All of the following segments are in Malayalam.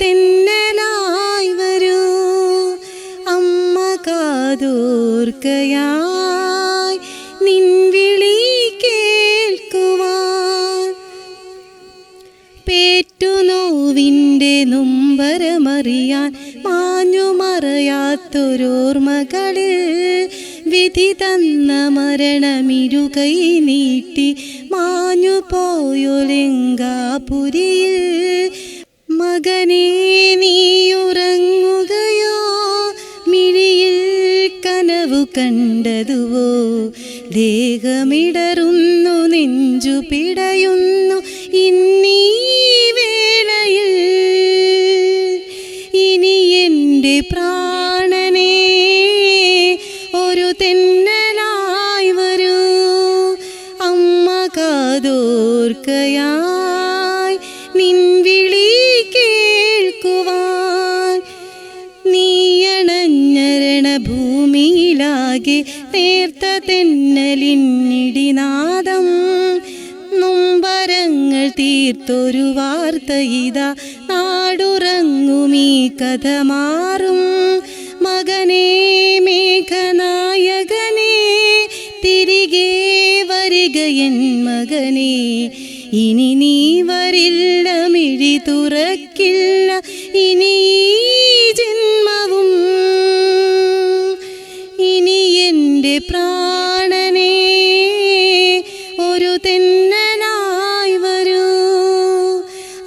തെന്നലായി വരൂ. അമ്മ കാതോർക്കയായി നിൻവിളി കേൾക്കുവാൻ. പേറ്റുനോവിന്റെ നൊമ്പരമറിയാൻ മാഞ്ഞു മറയാത്തൊരോർമ്മകളിൽ വിധി തന്ന മരണമിരുകൈ നീട്ടി മാഞ്ഞു പോയൊലെങ്കാപുരിയിൽ മകനെ നീയുറങ്ങുകയോ? മിഴിയിൽ കനവു കണ്ടതുവോ? ദേഹമിടറുന്നു നെഞ്ചു പിടയുന്നു ഇന്നീ വേളയിൽ. ഇനി എന്റെ പ്രാണനെ ഒരു തെന്നലായി വരൂ. അമ്മ കാതോർക്കയായി കേൾക്കുവാൻ നീയണഞ്ഞരണഭൂമിയിലാകെ നേർത്ത തെന്നലിന്നിടിനാദം നൊമ്പരങ്ങൾ തീർത്തൊരു വാർത്ത ഇതാ നാടുറങ്ങുമീ കഥ മാറും. മകനേ മേഘനായകനേ തിരികെ വരികയൻ മകനേ ഇനി നീ വരില്ല മിഴി തുറക്കില്ല ഇനി ജന്മവും. ഇനി എന്റെ പ്രാണനെ ഒരു തെന്നനായി വരൂ.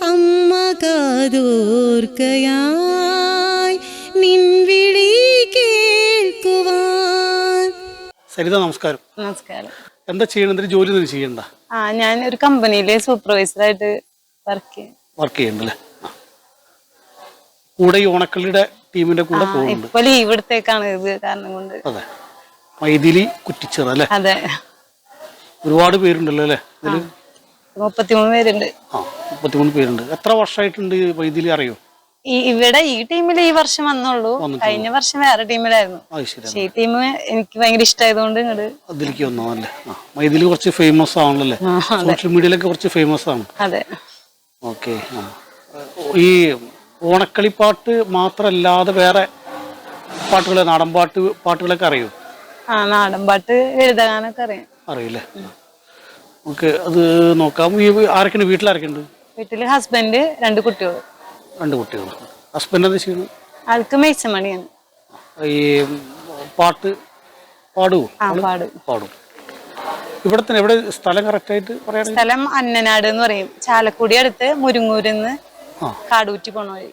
അമ്മ കാതോർക്കയായി നിൻവിളി കേൾക്കുവാൻ. സരിത നമസ്കാരം. നമസ്കാരം. എന്താ ചെയ്യണത് ജോലി ഒന്നും ചെയ്യണ്ട? ആ ഞാൻ ഒരു കമ്പനിയിലെ സൂപ്പർവൈസറായിട്ട് വർക്ക് ചെയ്യും. വർക്ക് ചെയ്യണ്ടല്ലേ. കൂടെ ഈ ഓണക്കളിയുടെ ടീമിന്റെ കൂടെ പോകുന്നുണ്ട്. ഇപ്പൊ ലീവ് എടുത്തേക്കാണ് ഇത് കാരണം കൊണ്ട്. അതെ. മൈതിലി കുറ്റിച്ചിറ അല്ലേ? അതെ. ഒരുപാട് പേരുണ്ടല്ലോ അല്ലേ ഇതിൽ? മുപ്പത്തിമൂന്ന് പേരുണ്ട്. ആ മുപ്പത്തിമൂന്ന് പേരുണ്ട്. എത്ര വർഷമായിട്ടുണ്ട് വൈദ്യുതി അറിയോ? ഇവിടെ ഈ ടീമിൽ ഈ വർഷം വന്നുള്ളൂ കഴിഞ്ഞ വർഷം വേറെ ടീമിലായിരുന്നു. പക്ഷെ ഈ ടീം എനിക്ക് ഭയങ്കര ഇഷ്ടമായതുകൊണ്ട് ഇങ്ങോട്ട് അതിലേക്ക് കുറച്ച് ഫേമസ് ആണല്ലേ സോഷ്യൽ മീഡിയയിലൊക്കെ കുറച്ച് ഫേമസ് ആണ്. അതെ. ഓക്കെ ഈ ഓണക്കളിപ്പാട്ട് മാത്രല്ലാതെ വേറെ പാട്ടുകൾ നാടൻ പാട്ട് പാട്ടുകളൊക്കെ അറിയോ? ആ നാടൻ പാട്ട് എഴുതാനൊക്കെ അറിയാം. അറിയില്ലേ? ഓക്കെ അത് നോക്കാം. ഈ ആരൊക്കെയുണ്ട്? വീട്ടിലാരൊക്കെയുണ്ട് വീട്ടിൽ ഹസ്ബൻഡ് രണ്ട് കുട്ടികൾ രണ്ട് കുട്ടികൾ ഹസ്ബൻഡ് എന്താ ചെയ്യുന്നത്? ആൾക്ക് മേച്ചമണിയാണ് ഈ പാട്ട് പാടുവോ? ആ പാടും. പാടും. ഇവിടെ തന്നെ എവിടെ സ്ഥലം കറക്റ്റായിട്ട് പറയുകയാണെങ്കിൽ സ്ഥലം അന്നനാട് എന്ന് പറയും. ചാലക്കുടി അടുത്ത് മുരുങ്ങൂരിന്ന് ആ. കാടൂറ്റി പോണ വഴി.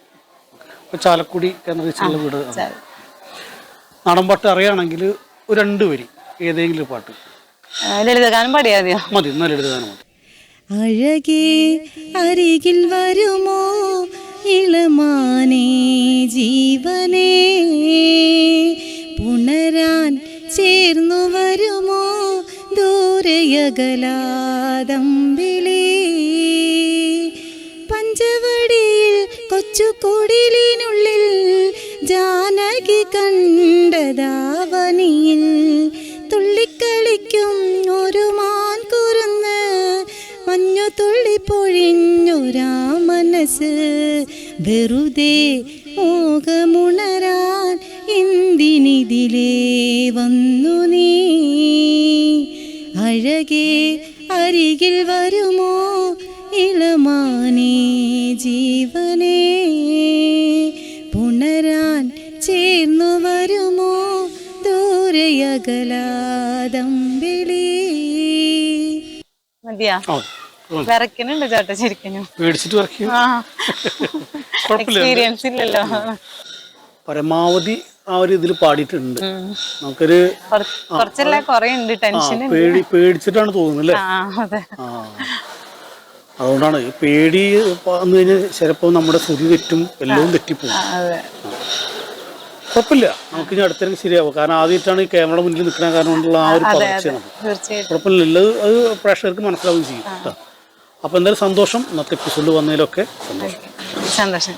ഇപ്പൊ ചാലക്കുടി കേന്ദ്രീകരിച്ചുള്ള വീട്. ആണ്. അറിയാണെങ്കിൽ നാടൻ പാട്ട് അറിയുകയാണെങ്കിൽ ഒരു രണ്ട് വരി ഏതെങ്കിലും പാട്ട്. ആ, ലളിതഗാനം പാടിയാതെയോ മതി എന്നാൽ എഴുതാനും മതി. അഴകേ അരികിൽ വരുമോ? ഇളമാനേ ജീവനേ പുണരാൻ ചേർന്നു വരുമോ ദൂരയകലാതമ്പിളി പഞ്ചവടിയിൽ കൊച്ചു തുള്ളി പൊഴിഞ്ഞൊരാ മനസ്സ് വെറുതെ മോഹമുണരാൻ എന്തിനിതിലേ വന്നു നീ? അഴകേ അരികിൽ വരുമോ ഇളമാനേ ജീവനേ? പുണരാൻ ചേർന്നു വരുമോ ദൂരയകലാതമ്പിളി മതിയാ. വിറയ്ക്കുന്നുണ്ട് ചേട്ടാ ശരിക്കും. പേടിച്ചിട്ട് എക്സ്പീരിയൻസ് ഇല്ലല്ലോ. പരമാവധി ആ ഒരു ഇതിൽ പാടിയിട്ടുണ്ട്. നമുക്കൊരു കുറച്ചല്ല കൊറേ ഉണ്ട് ടെൻഷൻ പേടി പേടിച്ചിട്ടാണ് ആ അതുകൊണ്ടാണ് പേടി വന്നു കഴിഞ്ഞാൽ ചിലപ്പോൾ നമ്മുടെ ശ്രുതി തെറ്റും എല്ലാം തെറ്റിപ്പോകും. കുഴപ്പമില്ല. നമുക്ക് ഇനി അടുത്തിറങ്ങി ശരിയാവും. കാരണം ആദ്യമായിട്ടാണ് ഈ ക്യാമറ മുന്നിൽ നിൽക്കുന്ന കാരണം കൊണ്ടുള്ള ആ ഒരു പകർച്ചയാണ് കുഴപ്പമില്ല. അത് പ്രേക്ഷകർക്ക് മനസ്സിലാവുകയും ചെയ്യും. കേട്ടോ. അപ്പോൾ എന്തായാലും സന്തോഷം. ഇന്നത്തെ എപ്പിസോഡിൽ വന്നതിലൊക്കെ സന്തോഷം. സന്തോഷം.